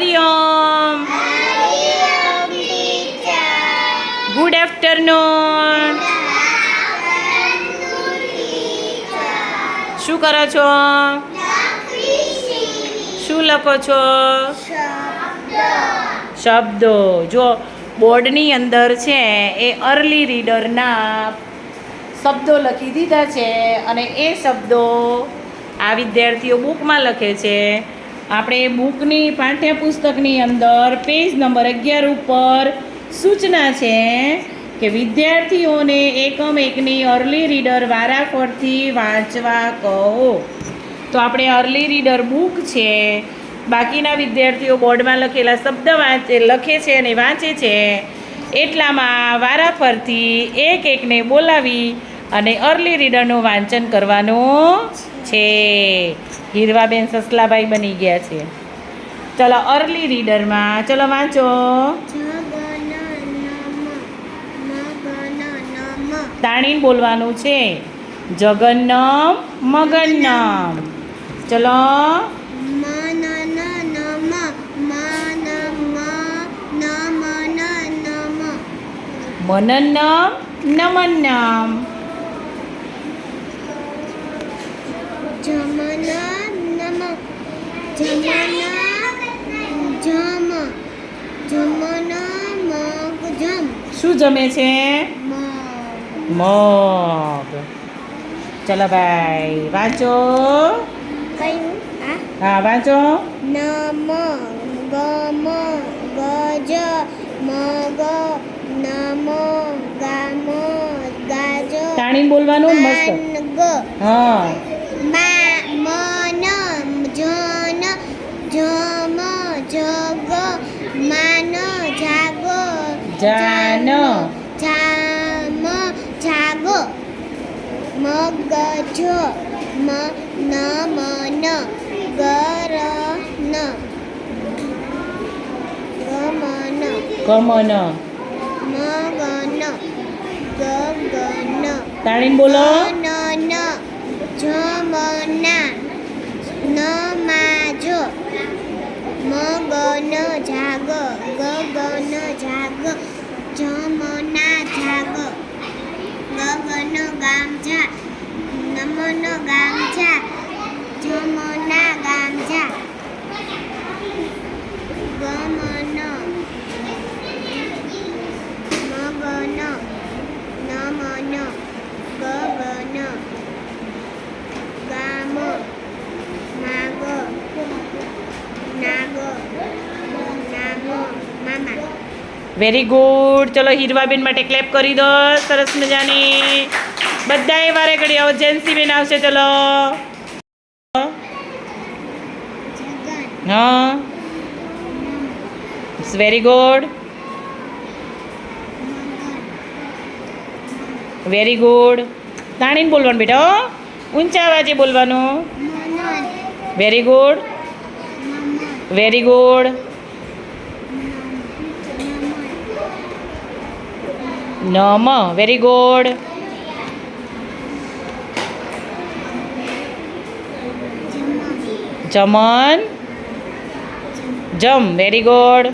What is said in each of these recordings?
Hariom. Good afternoon શું કરો છો? શું લખો છો? શબ્દો. જો બોર્ડની અંદર છે, એ અર્લી રીડરના શબ્દો લખી દીધા છે અને એ શબ્દો આ વિદ્યાર્થીઓ બુકમાં લખે છે. આપણે બુકની પાઠ્યપુસ્તકની અંદર પેજ નંબર અગિયાર ઉપર સૂચના છે કે વિદ્યાર્થીઓને એકમ એકની અર્લી રીડર વારાફરથી વાંચવા કહો. તો આપણે અર્લી રીડર બુક છે. બાકીના વિદ્યાર્થીઓ બોર્ડમાં લખેલા શબ્દ વાંચે, લખે છે અને વાંચે છે. એટલામાં વારાફરથી એક એકને બોલાવી અને અર્લી રીડરનું વાંચન કરવાનું છે. હીરવાબેન સસલાભાઈ બની ગયા છે. ચલો અર્લી રીડરમાં ચલો વાંચો. તાણીને બોલવાનું છે, જગન્નમ મગન્નમ. ચલો. મનન્નમ નમન્નમ. શું જમે છે? મગ. ચલો ભાઈ, વાંચો. હા, વાંચો. નમ ગમ ગજ મગ નમ ગામ ગાજ તાણીને બોલવાનું મસ્ત. હા. જાન. જામ જાગો. મગજો મ ન મન ગર ન. ગમન. કમન મગન. ગગન. તાળીન બોલો. ન જમના. નમાજો. મગન જાગ. ગગન જાગ. જમના જાગ ગગન ગામજા નમન ગામજા જમના ગામજા ગમન મગન નમન ગગન ગામ માગ નાગ નામ મામા વેરી ગુડ ચલો હીરવાબેન માટે ક્લેપ કરી દો. સરસ મજાની. બધાએ વારે ઘડી આવો. જેન્સી બેન આવશે ચલો. હા. It's very good very good તાણીને બોલવાનું બેટા. ઊંચા અવાજે બોલવાનું. વેરી ગુડ વેરી ગુડ નમ. વેરી ગુડ જમન. જમ. વેરી ગુડ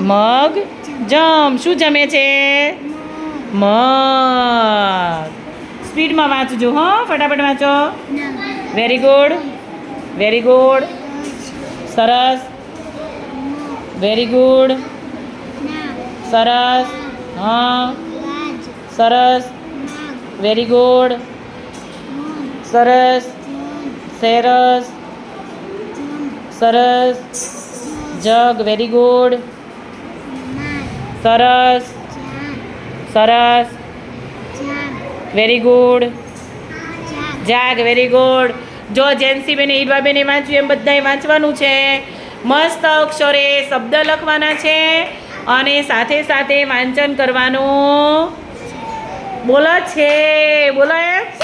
મગ. જમ. શું જમે છે? મગ. સ્પીડમાં વાંચજો હો. ફટાફટ વાંચો. વેરી ગુડ વેરી ગુડ સરસ. વેરી ગુડ સરસ હા સરસ વેરી ગુડ સરસ સરસ સરસ જગ વેરી ગુડ સરસ સરસ વેરી ગુડ જાગ વેરી ગુડ જો જેન્સી બેને ઈરવા બેને વાંચ્યું, એમ બધાએ વાંચવાનું છે. મસ્ત અક્ષરે શબ્દ લખવાના છે અને સાથે સાથે વાંચન કરવાનું બોલો છે. બોલો એમ